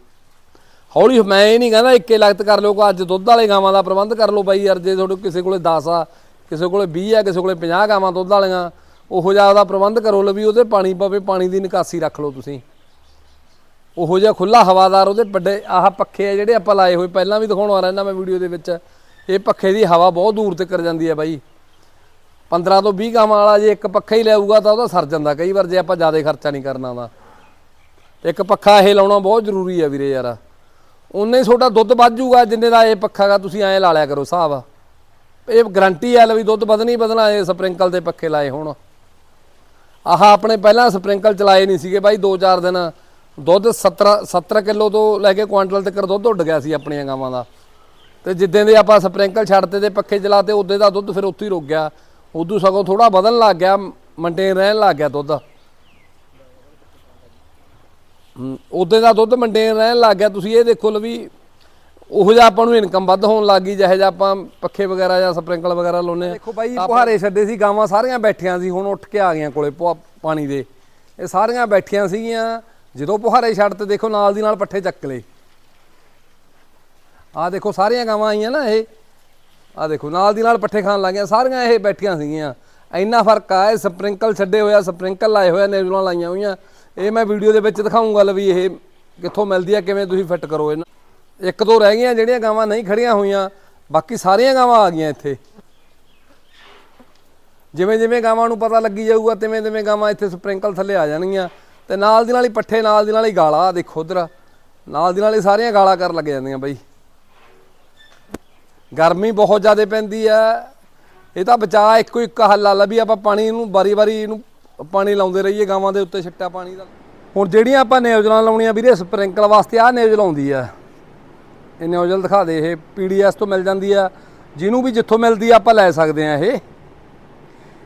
ਹੌਲੀ ਮੈਂ ਇਹ ਨਹੀਂ ਕਹਿੰਦਾ ਇੱਕੇ ਲਗਤ ਕਰ ਲਿਓ ਕਿ ਅੱਜ ਦੁੱਧ ਵਾਲੇ ਗਾਵਾਂ ਦਾ ਪ੍ਰਬੰਧ ਕਰ ਲਓ ਬਾਈ ਯਾਰ, ਜੇ ਤੁਹਾਡੇ ਕਿਸੇ ਕੋਲੇ 10 ਆ, ਕਿਸੇ ਕੋਲੇ 20 ਆ, ਕਿਸੇ ਕੋਲੇ 50 ਗਾਵਾਂ ਦੁੱਧ ਵਾਲੀਆਂ, ਉਹੋ ਜਿਹਾ ਉਹਦਾ ਪ੍ਰਬੰਧ ਕਰੋ ਲੈ ਵੀ ਉਹਦੇ ਪਾਣੀ ਪਵੇ, ਪਾਣੀ ਦੀ ਨਿਕਾਸੀ ਰੱਖ ਲਓ ਤੁਸੀਂ। ਉਹੋ ਜਿਹਾ ਖੁੱਲਾ ਹਵਾਦਾਰ ਉਹਦੇ ਵੱਡੇ ਆਹ ਪੱਖੇ ਆ ਜਿਹੜੇ ਆਪਾਂ ਲਾਏ ਹੋਏ, ਪਹਿਲਾਂ ਵੀ ਦਿਖਾਉਣ ਆ ਰਹਿਣਾ ਮੈਂ ਵੀਡੀਓ ਦੇ ਵਿੱਚ। ਇਹ ਪੱਖੇ ਦੀ ਹਵਾ ਬਹੁਤ ਦੂਰ ਤੱਕ ਜਾਂਦੀ ਹੈ ਬਾਈ। 15 ਤੋਂ 20 ਗਾਵਾਂ ਵਾਲਾ ਜੇ ਇੱਕ ਪੱਖਾ ਹੀ ਲਿਆਊਗਾ ਤਾਂ ਉਹਦਾ ਸਰ ਜਾਂਦਾ, ਕਈ ਵਾਰ ਜੇ ਆਪਾਂ ਜ਼ਿਆਦਾ ਖਰਚਾ ਨਹੀਂ ਕਰਨਾ ਦਾ ਇੱਕ ਪੱਖਾ ਇਹ ਲਾਉਣਾ ਬਹੁਤ ਜ਼ਰੂਰੀ ਹੈ ਵੀਰੇ ਯਾਰ। ਉਨੇ ਹੀ ਤੁਹਾਡਾ ਦੁੱਧ ਵੱਧ ਜੂਗਾ ਜਿੰਨੇ ਦਾ ਇਹ ਪੱਖਾ ਗਾ, ਤੁਸੀਂ ਐਂ ਲਾ ਲਿਆ ਕਰੋ ਹਿਸਾਬ। ਇਹ ਗਰੰਟੀ ਹੈ ਲੈ ਵੀ ਦੁੱਧ ਵਧਣੀ ਹੀ ਵਧਣਾ, ਇਹ ਸਪ੍ਰਿੰਕਲ ਦੇ ਪੱਖੇ ਲਾਏ ਹੋਣ। ਆਹ ਆਪਣੇ ਪਹਿਲਾਂ ਸਪ੍ਰਿੰਕਲ ਚਲਾਏ ਨਹੀਂ ਸੀਗੇ ਬਾਈ 2-4 ਦਿਨ। ਦੁੱਧ 17 17 ਕਿਲੋ ਤੋਂ ਲੈ ਕੇ ਕੁਆਂਟਲ ਤੱਕ ਦੁੱਧ ਉੱਡ ਗਿਆ ਸੀ ਆਪਣੀਆਂ ਗਾਵਾਂ ਦਾ। ਤੇ ਜਿੱਦਾਂ ਦੇ ਆਪਾਂ ਸਪ੍ਰਿੰਕਲ ਛੱਡਤੇ ਤੇ ਪੱਖੇ ਚਲਾਤੇ ਉਦੋਂ ਦਾ ਦੁੱਧ ਫਿਰ ਉੱਥੇ ਹੀ ਰੁਕ ਗਿਆ। ਉਦੋਂ ਸਗੋਂ ਥੋੜਾ ਵਧਣ ਲੱਗ ਗਿਆ ਮੇਨਟੇਨ ਰਹਿਣ ਲੱਗ ਗਿਆ ਦੁੱਧ। ਉਦੋਂ ਦਾ ਦੁੱਧ ਮੰਡੇ ਰਹਿਣ ਲੱਗ ਗਿਆ। ਤੁਸੀਂ ਇਹ ਦੇਖੋ ਲਵੀ ਉਹੋ ਜਿਹਾ ਆਪਾਂ ਨੂੰ ਇਨਕਮ ਵੱਧ ਹੋਣ ਲੱਗ ਗਈ ਜਿਹੇ ਜਿਹਾ ਆਪਾਂ ਪੱਖੇ ਵਗੈਰਾ ਜਾਂ ਸਪ੍ਰਿੰਕਲ ਵਗੈਰਾ ਲਾਉਨੇ ਆ ਦੇਖੋ ਬਾਈ ਪੁਹਾਰੇ ਛੱਡੇ ਸੀ ਗਾਵਾਂ ਸਾਰੀਆਂ ਬੈਠੀਆਂ ਸੀ ਹੁਣ ਉੱਠ ਕੇ ਆ ਗਈਆਂ ਕੋਲੇ ਪਾਣੀ ਦੇ। ਇਹ ਸਾਰੀਆਂ ਬੈਠੀਆਂ ਸੀਗੀਆਂ ਜਦੋਂ ਪੁਹਾਰੇ ਛੱਡ ਤੇ ਦੇਖੋ ਨਾਲ ਦੀ ਨਾਲ ਪੱਠੇ ਚੱਕ ਲਏ। ਆ ਦੇਖੋ ਸਾਰੀਆਂ ਗਾਵਾਂ ਆਈਆਂ ਨਾ ਇਹ। ਆ ਦੇਖੋ ਨਾਲ ਦੀ ਨਾਲ ਪੱਠੇ ਖਾਣ ਲੱਗੀਆਂ, ਸਾਰੀਆਂ ਇਹ ਬੈਠੀਆਂ ਸੀਗੀਆਂ। ਇੰਨਾ ਫ਼ਰਕ ਆ, ਇਹ ਸਪ੍ਰਿੰਕਲ ਛੱਡੇ ਹੋਇਆ, ਸਪ੍ਰਿੰਕਲ ਲਾਏ ਹੋਇਆ ਨੇਜਲਾਂ ਲਾਈਆਂ ਹੋਈਆਂ। ਇਹ ਮੈਂ ਵੀਡੀਓ ਦੇ ਵਿੱਚ ਦਿਖਾਉਂਗਾ ਲ ਵੀ ਇਹ ਕਿੱਥੋਂ ਮਿਲਦੀ ਆ, ਕਿਵੇਂ ਤੁਸੀਂ ਫਿੱਟ ਕਰੋ ਇਹਨਾਂ। ਇੱਕ ਦੋ ਰਹਿ ਗਈਆਂ ਜਿਹੜੀਆਂ ਗਾਵਾਂ ਨਹੀਂ ਖੜੀਆਂ ਹੋਈਆਂ, ਬਾਕੀ ਸਾਰੀਆਂ ਗਾਵਾਂ ਆ ਗਈਆਂ ਇੱਥੇ। ਜਿਵੇਂ ਜਿਵੇਂ ਗਾਵਾਂ ਨੂੰ ਪਤਾ ਲੱਗੀ ਜਾਊਗਾ ਤਿਵੇਂ ਤਿਵੇਂ ਗਾਵਾਂ ਇੱਥੇ ਸਪ੍ਰਿੰਕਲ ਥੱਲੇ ਆ ਜਾਣਗੀਆਂ। ਤੇ ਨਾਲ ਦੀ ਨਾਲ ਹੀ ਪੱਠੇ, ਨਾਲ ਦੀ ਨਾਲ ਹੀ ਗਾਲਾ ਦੇਖੋ ਉਧਰ। ਨਾਲ ਦੀ ਨਾਲ ਹੀ ਸਾਰੀਆਂ ਗਾਲਾਂ ਕਰਨ ਲੱਗ ਜਾਂਦੀਆਂ ਬਾਈ। ਗਰਮੀ ਬਹੁਤ ਜ਼ਿਆਦਾ ਪੈਂਦੀ ਆ ਇਹ ਤਾਂ ਬਚਾ ਇੱਕੋ ਇੱਕ ਹੱਲ ਆ ਵੀ ਆਪਾਂ ਪਾਣੀ ਨੂੰ, ਵਾਰੀ-ਵਾਰੀ ਇਹਨੂੰ ਪਾਣੀ ਲਾਉਂਦੇ ਰਹੀਏ ਗਾਵਾਂ ਦੇ ਉੱਤੇ ਛਿੱਟਾ ਪਾਣੀ ਦਾ। ਹੁਣ ਜਿਹੜੀਆਂ ਆਪਾਂ ਨਿਊਜ਼ਲਾਂ ਲਾਉਣੀਆਂ ਵੀਰੇ, ਸਪ੍ਰਿੰਕਲ ਵਾਸਤੇ ਆਹ ਨਿਊਜ਼ਲ ਆਉਂਦੀ ਆ ਇਹ ਨਿਊਜ਼ਲ ਦਿਖਾ ਦੇ, ਇਹ ਪੀਡੀਐਸ ਤੋਂ ਮਿਲ ਜਾਂਦੀ ਆ ਜਿਹਨੂੰ ਵੀ ਜਿੱਥੋਂ ਮਿਲਦੀ ਆ ਆਪਾਂ ਲੈ ਸਕਦੇ ਆ ਇਹ।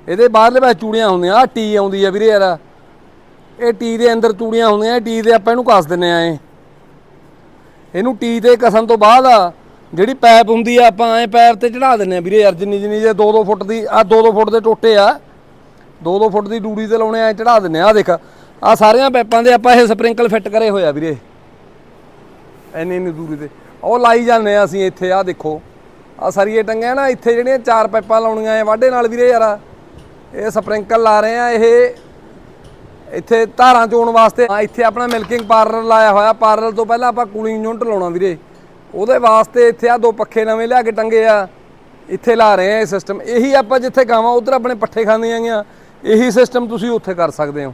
ਇਹਦੇ ਬਾਹਰਲੇ ਪਾਸੇ ਚੂੜੀਆਂ ਹੁੰਦੀਆਂ ਆ ਟੀ ਆਉਂਦੀ ਆ ਵੀਰੇ ਯਾਰ। ਇਹ ਟੀ ਦੇ ਅੰਦਰ ਚੂੜੀਆਂ ਹੁੰਦੀਆਂ ਟੀ ਦੇ ਆਪਾਂ ਇਹਨੂੰ ਕੱਸ ਦਿੰਨੇ ਆ ਇਹ। ਇਹਨੂੰ ਟੀ ਤੇ ਕਸਣ ਤੋਂ ਬਾਅਦ ਜਿਹੜੀ ਪੈਪ ਹੁੰਦੀ ਆ, ਆਪਾਂ ਐ ਪੈਪ ਤੇ ਚੜਾ ਦਿੰਨੇ ਆ ਵੀਰੇ, ਯਾਰ ਜਿੰਨੀ ਜਿੰਨੀ ਜੇ 2-2 ਫੁੱਟ ਦੀ ਆ 2-2 ਫੁੱਟ ਦੇ ਟੋਟੇ ਆ। 2-2 ਫੁੱਟ ਦੀ ਡੂੜੀ ਤੇ ਲਾਉਣੇ ਆ ਚੜਾ ਦਿੰਨੇ ਆ ਆਹ ਦੇਖ ਆ ਸਾਰੀਆਂ ਪੈਪਾਂ ਦੇ ਆਪਾਂ ਇਹ ਸਪ੍ਰਿੰਕਲ ਫਿੱਟ ਕਰੇ ਹੋਇਆ ਵੀਰੇ। ਐਨੀ ਇੰਨੀ ਦੂਰੀ ਤੇ। ਉਹ ਲਾਈ ਜਾਂਦੇ ਆ ਅਸੀਂ ਇੱਥੇ ਆ ਦੇਖੋ। ਆ ਸਰੀਏ ਟੰਗਿਆ ਨਾ, ਇੱਥੇ ਜਿਹੜੀਆਂ ਚਾਰ ਪਾਈਪਾਂ ਲਾਉਣੀਆਂ ਐ, ਵਾਢੇ ਨਾਲ ਵੀਰੇ ਯਾਰ। ਇਹ ਸਪ੍ਰਿੰਕਲ ਲਾ ਰਹੇ ਆ, ਇਹ ਇੱਥੇ ਧਾਰਾਂ ਚੋਣ ਵਾਸਤੇ ਆ ਇੱਥੇ ਆਪਣਾ ਮਿਲਕਿੰਗ ਪਾਰਲਰ ਲਾਇਆ ਹੋਇਆ। ਪਾਰਲਰ ਤੋਂ ਪਹਿਲਾਂ ਆਪਾਂ ਕੂਲਿੰਗ ਯੂਨਿਟ ਲਾਉਣਾ ਵੀਰੇ। ਉਹਦੇ ਵਾਸਤੇ ਇੱਥੇ ਆ ਦੋ ਪੱਖੇ ਨਵੇਂ ਲਿਆ ਕੇ ਟੰਗੇ ਆ। ਇੱਥੇ ਲਾ ਰਹੇ ਆ ਇਹ ਸਿਸਟਮ ਇਹੀ ਆਪਾਂ ਜਿੱਥੇ ਗਾਵਾਂ, ਉਧਰ ਆਪਣੇ ਪੱਠੇ ਖਾਂਦੇ ਗੀਆਂ ਇਹੀ ਸਿਸਟਮ ਤੁਸੀਂ ਉੱਥੇ ਕਰ ਸਕਦੇ ਹੋ।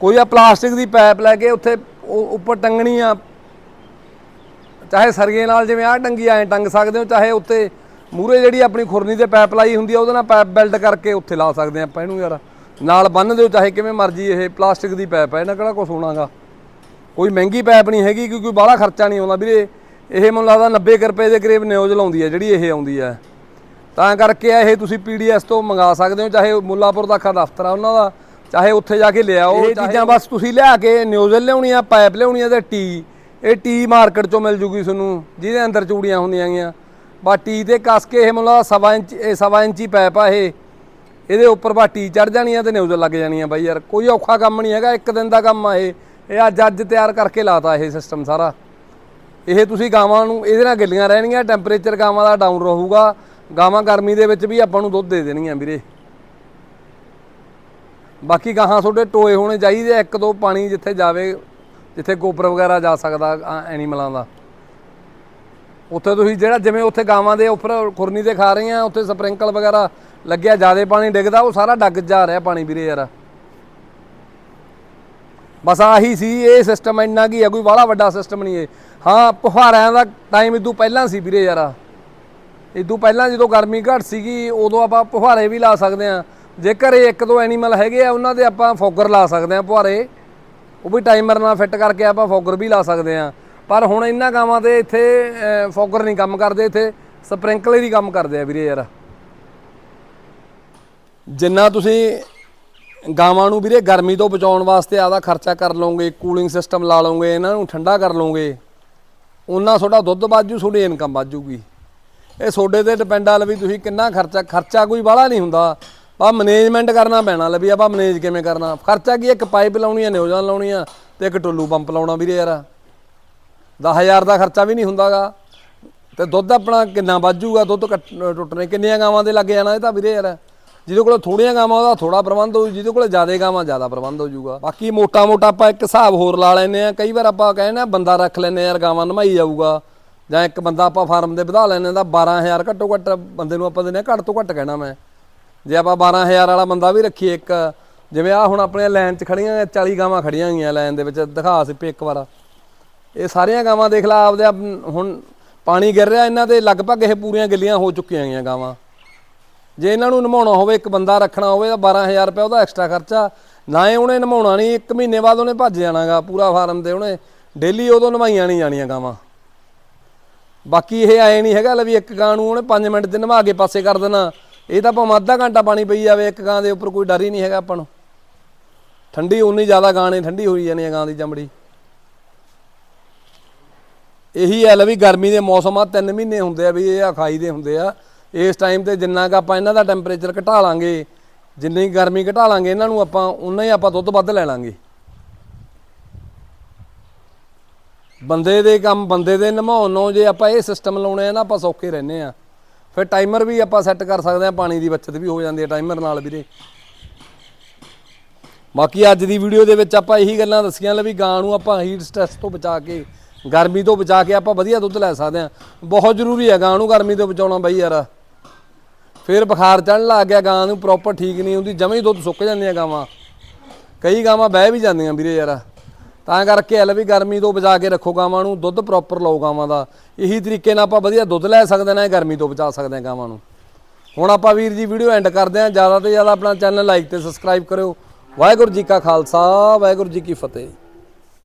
ਕੋਈ ਆ ਪਲਾਸਟਿਕ ਦੀ ਪਾਈਪ ਲੈ ਕੇ ਉੱਥੇ ਉੱਪਰ ਟੰਗਣੀ ਆ। ਚਾਹੇ ਸਰਗੇ ਨਾਲ ਜਿਵੇਂ ਆ ਟੰਗੀ ਐ ਟੰਗ ਸਕਦੇ ਹੋ। ਚਾਹੇ ਉੱਤੇ ਮੂਰੇ ਜਿਹੜੀ ਆਪਣੀ ਖੁਰਨੀ ਤੇ ਪਾਈਪ ਲਾਈ ਹੁੰਦੀ ਆ, ਉਹਦੇ ਨਾਲ ਪਾਈਪ ਬਿਲਡ ਕਰਕੇ ਉੱਥੇ ਲਾ ਸਕਦੇ ਆ ਆਪਾਂ ਇਹਨੂੰ ਯਾਰ। ਨਾਲ ਬੰਨ ਦਿਓ ਚਾਹੇ ਕਿਵੇਂ ਮਰਜ਼ੀ ਇਹ ਪਲਾਸਟਿਕ ਦੀ ਪਾਈਪ ਹੈ ਇਹਨਾਂ ਕਿਹੜਾ ਕੁਛ ਹੋਣਾਗਾ। ਕੋਈ ਮਹਿੰਗੀ ਪਾਈਪ ਨਹੀਂ ਹੈਗੀ ਕਿਉਂਕਿ ਬਾਹਲਾ ਖਰਚਾ ਨਹੀਂ ਆਉਂਦਾ। ਵੀਰੇ ਇਹ ਮੈਨੂੰ ਲੱਗਦਾ 90 ਕੁ ਰੁਪਏ ਦੇ ਕਰੀਬ ਨਿਊਜ਼ ਲਾਉਂਦੀ ਹੈ ਜਿਹੜੀ ਇਹ ਆਉਂਦੀ ਹੈ। ਤਾਂ ਕਰਕੇ ਇਹ ਤੁਸੀਂ ਪੀਡੀਐਸ ਤੋਂ ਮੰਗਾ ਸਕਦੇ ਹੋ ਚਾਹੇ ਮੁੱਲਾਪੁਰ ਦਾ ਖਾ ਦਫ਼ਤਰ ਆ ਉਹਨਾਂ ਦਾ ਚਾਹੇ ਉੱਥੇ ਜਾ ਕੇ ਲਿਆਓ। ਇਹ ਚੀਜ਼ਾਂ ਬਸ ਤੁਸੀਂ ਲਿਆ ਕੇ ਨਿਊਜ਼ ਲਿਆਉਣੀ ਆ ਪਾਈਪ ਲਿਆਉਣੀ ਆ ਤੇ ਟੀ ਇਹ ਟੀ ਮਾਰਕੀਟ ਚੋਂ ਮਿਲ ਜੂਗੀ ਤੁਹਾਨੂੰ ਜਿਹਦੇ ਅੰਦਰ ਚੂੜੀਆਂ ਹੁੰਦੀਆਂ ਗੀਆਂ ਬਾ ਟੀ ਤੇ ਕੱਸ ਕੇ ਇਹ ਮੁੱਲਾ ਸਵਾ ਇੰਚ ਇਹ ਸਵਾ ਇੰਚੀ ਪਾਈਪ ਆ ਇਹ। ਇਹਦੇ ਉੱਪਰ ਬਾ ਟੀ ਚੜ ਜਾਣੀ ਆ ਤੇ ਨਿਊਜ਼ ਲੱਗ ਜਾਣੀ ਆ ਬਾਈ ਯਾਰ। ਕੋਈ ਔਖਾ ਕੰਮ ਨਹੀਂ ਹੈਗਾ, ਇੱਕ ਦਿਨ ਦਾ ਕੰਮ ਆ ਇਹ। ਇਹ ਅੱਜ ਅੱਜ ਤਿਆਰ ਕਰਕੇ ਲਾਤਾ ਇਹ ਸਿਸਟਮ ਸਾਰਾ। ਇਹ ਤੁਸੀਂ ਗਾਵਾਂ ਨੂੰ, ਇਹਦੇ ਨਾਲ ਗਿੱਲੀਆਂ ਰਹਿਣਗੀਆਂ ਟੈਂਪਰੇਚਰ ਗਾਵਾਂ ਦਾ ਡਾਊਨ ਰਹੂਗਾ। ਗਾਵਾਂ ਗਰਮੀ ਦੇ ਵਿੱਚ ਵੀ ਆਪਾਂ ਨੂੰ ਦੁੱਧ ਦੇ ਦੇਣਗੀਆਂ ਵੀਰੇ। ਬਾਕੀ ਗਾਹਾਂ ਤੁਹਾਡੇ ਟੋਏ ਹੋਣੇ ਚਾਹੀਦੇ ਇੱਕ ਦੋ ਪਾਣੀ ਜਿੱਥੇ ਜਾਵੇ, ਜਿੱਥੇ ਗੋਬਰ ਵਗੈਰਾ ਜਾ ਸਕਦਾ ਐਨੀਮਲਾਂ ਦਾ। ਉੱਥੇ ਤੁਸੀਂ ਜਿਹੜਾ, ਜਿਵੇਂ ਉੱਥੇ ਗਾਵਾਂ ਦੇ ਉੱਪਰ ਖੁਰਨੀ ਤੇ ਖਾ ਰਹੇ ਰਹੀਆਂ, ਉੱਥੇ ਸਪ੍ਰਿੰਕਲ ਵਗੈਰਾ ਲੱਗਿਆ ਜਿਆਦੇ ਪਾਣੀ ਡਿੱਗਦਾ, ਉਹ ਸਾਰਾ ਡੱਗ ਜਾ ਰਿਹਾ ਪਾਣੀ ਵੀਰੇ ਯਾਰ। ਬਸ ਆਹੀ ਸੀ, ਇਹ ਸਿਸਟਮ ਇੰਨਾ ਕੀ ਆ, ਕੋਈ ਬਾਹਲਾ ਵੱਡਾ ਸਿਸਟਮ ਨਹੀਂ ਇਹ। ਹਾਂ ਪੁਹਾਰਿਆਂ ਦਾ ਟਾਈਮ ਇਦੋਂ ਪਹਿਲਾਂ ਸੀ ਵੀਰੇ ਯਾਰ। ਇਦੋਂ ਪਹਿਲਾਂ ਜਦੋਂ ਗਰਮੀ ਘੱਟ ਸੀਗੀ, ਉਦੋਂ ਆਪਾਂ ਪੁਹਾਰੇ ਵੀ ਲਾ ਸਕਦੇ ਆ ਜੇ ਘਰੇ ਇੱਕ ਦੋ ਐਨੀਮਲ ਹੈਗੇ ਆ, ਉਹਨਾਂ ਦੇ ਆਪਾਂ ਫੋਗਰ ਲਾ ਸਕਦੇ ਆ ਪੁਹਾਰੇ ਉਹ ਵੀ ਟਾਈਮਰ ਨਾਲ ਫਿੱਟ ਕਰਕੇ ਆਪਾਂ ਫੋਗਰ ਵੀ ਲਾ ਸਕਦੇ ਆ ਪਰ ਹੁਣ ਇਹਨਾਂ ਗਾਵਾਂ ਦੇ ਇੱਥੇ ਫੋਗਰ ਨਹੀਂ ਕੰਮ ਕਰਦੇ ਇੱਥੇ ਸਪ੍ਰਿੰਕਲਰ ਹੀ ਕੰਮ ਕਰਦੇ ਆ ਵੀਰੇ ਯਾਰ। ਜਿੰਨਾ ਤੁਸੀਂ ਗਾਵਾਂ ਨੂੰ ਵੀਰੇ ਗਰਮੀ ਤੋਂ ਬਚਾਉਣ ਵਾਸਤੇ ਆਦਾ ਖਰਚਾ ਕਰ ਲਓਗੇ ਕੂਲਿੰਗ ਸਿਸਟਮ ਲਾ ਲਓਗੇ, ਇਹਨਾਂ ਨੂੰ ਠੰਡਾ ਕਰ ਲਓਗੇ, ਉਹਨਾਂ ਤੁਹਾਡਾ ਦੁੱਧ ਵਾਜੂ, ਤੁਹਾਡੀ ਇਨਕਮ ਵਾਜੂਗੀ। ਇਹ ਤੁਹਾਡੇ ਤੇ ਡਿਪੈਂਡ ਆ ਵੀ ਤੁਸੀਂ ਕਿੰਨਾ ਖਰਚਾ ਖਰਚਾ ਕੋਈ ਬਾਹਲਾ ਨਹੀਂ ਹੁੰਦਾ। ਆ ਮੈਨੇਜਮੈਂਟ ਕਰਨਾ ਪੈਣਾ ਲੈ ਵੀ ਆਪਾਂ ਮੈਨੇਜ ਕਿਵੇਂ ਕਰਨਾ। ਖਰਚਾ ਕੀ, ਇੱਕ ਪਾਈਪ ਲਾਉਣੀ ਆ ਨਿਊਜ਼ਾਂ ਲਾਉਣੀ ਆ ਤੇ ਇੱਕ ਟੋਲੂ ਪੰਪ ਲਾਉਣਾ ਵੀਰੇ ਯਾਰ। 10000 ਦਾ ਖਰਚਾ ਵੀ ਨਹੀਂ ਹੁੰਦਾਗਾ। ਤੇ ਦੁੱਧ ਆਪਣਾ ਕਿੰਨਾ ਵਾਜੂਗਾ, ਦੁੱਧ ਕੱਟ- ਟੁੱਟਣੇ, ਕਿੰਨੀਆਂ ਗਾਵਾਂ ਦੇ ਲੱਗ ਜਾਣਾ ਇਹ ਤਾਂ ਵੀਰੇ ਯਾਰ। ਜਿਹਦੇ ਕੋਲ ਥੋੜੀਆਂ ਗਾਵਾਂ, ਉਹਦਾ ਥੋੜਾ ਪ੍ਰਬੰਧ ਹੋਊ, ਜਿਹਦੇ ਕੋਲ ਜ਼ਿਆਦਾ ਗਾਵਾਂ, ਜ਼ਿਆਦਾ ਪ੍ਰਬੰਧ ਹੋ ਜਾਊਗਾ। ਬਾਕੀ ਮੋਟਾ ਮੋਟਾ ਆਪਾਂ ਇੱਕ ਹਿਸਾਬ ਹੋਰ ਲਾ ਲੈਨੇ ਆ ਕਈ ਵਾਰ ਆਪਾਂ ਕਹਿੰਦੇ ਆ ਬੰਦਾ ਰੱਖ ਲੈਨੇ ਯਾਰ, ਗਾਵਾਂ ਨਮਾਈ ਜਾਊਗਾ। ਜਾਂ ਇੱਕ ਬੰਦਾ ਆਪਾਂ ਫਾਰਮ ਦੇ ਵਧਾ ਲੈਨੇ ਦਾ 12000 ਘੱਟੋ ਘੱਟ ਬੰਦੇ ਨੂੰ ਆਪਾਂ ਦਿੰਦੇ ਆ ਘੱਟ ਤੋਂ ਘੱਟ ਕਹਿਣਾ ਮੈਂ। ਜੇ ਆਪਾਂ 12000 ਵਾਲਾ ਬੰਦਾ ਵੀ ਰੱਖੀਏ ਇੱਕ, ਜਿਵੇਂ ਆ ਹੁਣ ਆਪਣੇ ਲਾਈਨ 'ਚ ਖੜੀਆਂ 40 ਗਾਵਾਂ ਖੜੀਆਂ ਹੋਈਆਂ ਲਾਈਨ ਦੇ ਵਿੱਚ, ਦਿਖਾ ਸਿੱਪੇ ਇੱਕ ਵਾਰ। ਇਹ ਸਾਰੀਆਂ ਗਾਵਾਂ ਦੇਖ ਲਾ, ਆਪਦੇ ਆਪ, ਹੁਣ ਪਾਣੀ ਗਿਰ ਰਿਹਾ, ਇਹਨਾਂ ਦੇ ਲਗਭਗ ਇਹ ਪੂਰੀਆਂ ਗਿੱਲੀਆਂ ਹੋ ਚੁੱਕੀਆਂ ਗਈਆਂ ਗਾਵਾਂ। ਜੇ ਇਹਨਾਂ ਨੂੰ ਨਿਭਾਉਣਾ ਹੋਵੇ, ਇੱਕ ਬੰਦਾ ਰੱਖਣਾ ਹੋਵੇ ਤਾਂ 12000 ਰੁਪਏ ਉਹਦਾ ਐਕਸਟਰਾ ਖਰਚਾ। ਨਾ ਹੀ ਉਹਨੇ ਨਿਭਾਉਣਾ ਨਹੀਂ, ਇੱਕ ਮਹੀਨੇ ਬਾਅਦ ਉਹਨੇ ਭੱਜ ਜਾਣਾਗਾ ਪੂਰਾ ਫਾਰਮ ਤੇ ਉਹਨੇ। ਡੇਲੀ ਉਦੋਂ ਨਿਭਾਈਆਂ ਨਹੀਂ ਜਾਣੀਆਂ ਗਾਵਾਂ। ਬਾਕੀ ਇਹ ਆਏ ਨਹੀਂ ਹੈਗਾ ਲੈ ਵੀ ਇੱਕ ਗਾਂ ਨੂੰ ਉਹਨੇ 5 ਮਿੰਟ ਤੇ ਨਿਭਾ ਕੇ ਪਾਸੇ ਕਰ ਦੇਣਾ। ਇਹ ਤਾਂ ਭਾਵੇਂ ਅੱਧਾ ਘੰਟਾ ਪਾਣੀ ਪਈ ਜਾਵੇ, ਇੱਕ ਗਾਂ ਦੇ ਉੱਪਰ ਕੋਈ ਡਰ ਹੀ ਨਹੀਂ ਹੈਗਾ ਆਪਾਂ ਨੂੰ। ਠੰਡੀ ਉਨੀ ਜ਼ਿਆਦਾ ਗਾਂ ਨੇ, ਠੰਡੀ ਹੋਈ ਜਾਣੀ ਆ ਗਾਂ ਦੀ ਚਮੜੀ। ਇਹੀ ਹੈ ਲੈ ਵੀ ਗਰਮੀ ਦੇ ਮੌਸਮ ਆ 3 ਮਹੀਨੇ ਹੁੰਦੇ ਆ ਵੀ ਇਹ ਆ, ਖਾਈ ਦੇ ਹੁੰਦੇ ਆ। ਇਸ ਟਾਈਮ ਤੇ ਜਿੰਨਾ ਕ ਆਪਾਂ ਇਹਨਾਂ ਦਾ ਟੈਂਪਰੇਚਰ ਘਟਾ ਲਾਂਗੇ, ਜਿੰਨੀ ਗਰਮੀ ਘਟਾ ਲਾਂਗੇ, ਇਹਨਾਂ ਨੂੰ ਆਪਾਂ ਉਨਾ ਹੀ ਆਪਾਂ ਦੁੱਧ ਵੱਧ ਲੈ ਲਾਂਗੇ। ਬੰਦੇ ਦੇ ਕੰਮ, ਬੰਦੇ ਦੇ ਨਿਭਾਉਣ ਨੂੰ ਜੇ ਆਪਾਂ ਇਹ ਸਿਸਟਮ ਲਾਉਣੇ ਆ ਨਾ, ਆਪਾਂ ਸੌਖੇ ਰਹਿੰਦੇ ਆ। ਫਿਰ ਟਾਈਮਰ ਵੀ ਆਪਾਂ ਸੈੱਟ ਕਰ ਸਕਦੇ ਆ, ਪਾਣੀ ਦੀ ਬਚਤ ਵੀ ਹੋ ਜਾਂਦੀ ਹੈ ਟਾਈਮਰ ਨਾਲ ਵੀਰੇ। ਬਾਕੀ ਅੱਜ ਦੀ ਵੀਡੀਓ ਦੇ ਵਿੱਚ ਆਪਾਂ ਇਹੀ ਗੱਲਾਂ ਦੱਸੀਆਂ ਲੈ ਵੀ ਗਾਂ ਨੂੰ ਆਪਾਂ ਹੀਟ ਸਟ੍ਰੈਸ ਤੋਂ ਬਚਾ ਕੇ, ਗਰਮੀ ਤੋਂ ਬਚਾ ਕੇ ਆਪਾਂ ਵਧੀਆ ਦੁੱਧ ਲੈ ਸਕਦੇ ਆ। ਬਹੁਤ ਜ਼ਰੂਰੀ ਹੈ ਗਾਂ ਨੂੰ ਗਰਮੀ ਤੋਂ ਬਚਾਉਣਾ ਬਾਈ ਯਾਰ। ਫਿਰ ਬੁਖਾਰ ਚੜਨ ਲੱਗ ਗਿਆ, ਗਾਂ ਨੂੰ ਪ੍ਰੋਪਰ ਠੀਕ ਨਹੀਂ ਹੁੰਦੀ, ਜਮੇ ਹੀ ਦੁੱਧ ਸੁੱਕ ਜਾਂਦੀਆਂ ਗਾਵਾਂ। ਕਈ ਗਾਵਾਂ ਬਹਿ ਵੀ ਜਾਂਦੀਆਂ ਵੀਰੇ ਯਾਰ। ਤਾਂ ਕਰਕੇ ਐ ਵੀ ਗਰਮੀ ਤੋਂ ਬਚਾ ਕੇ ਰੱਖੋ ਗਾਵਾਂ ਨੂੰ, ਦੁੱਧ ਪ੍ਰੋਪਰ ਲਓ ਗਾਵਾਂ ਦਾ। ਇਹੀ ਤਰੀਕੇ ਨਾਲ ਆਪਾਂ ਵਧੀਆ ਦੁੱਧ ਲੈ ਸਕਦੇ ਨੇ, ਗਰਮੀ ਤੋਂ ਬਚਾ ਸਕਦੇ ਹਾਂ ਗਾਵਾਂ ਨੂੰ। ਹੁਣ ਆਪਾਂ ਵੀਰ ਜੀ ਵੀਡੀਓ ਐਂਡ ਕਰਦੇ ਹਾਂ। ਜ਼ਿਆਦਾ ਤੋਂ ਜ਼ਿਆਦਾ ਆਪਣਾ ਚੈਨਲ ਲਾਈਕ ਤੇ ਸਬਸਕ੍ਰਾਈਬ ਕਰਿਓ। ਵਾਹਿਗੁਰੂ ਜੀ ਕਾ ਖਾਲਸਾ, ਵਾਹਿਗੁਰੂ ਜੀ ਕੀ ਫਤਿਹ।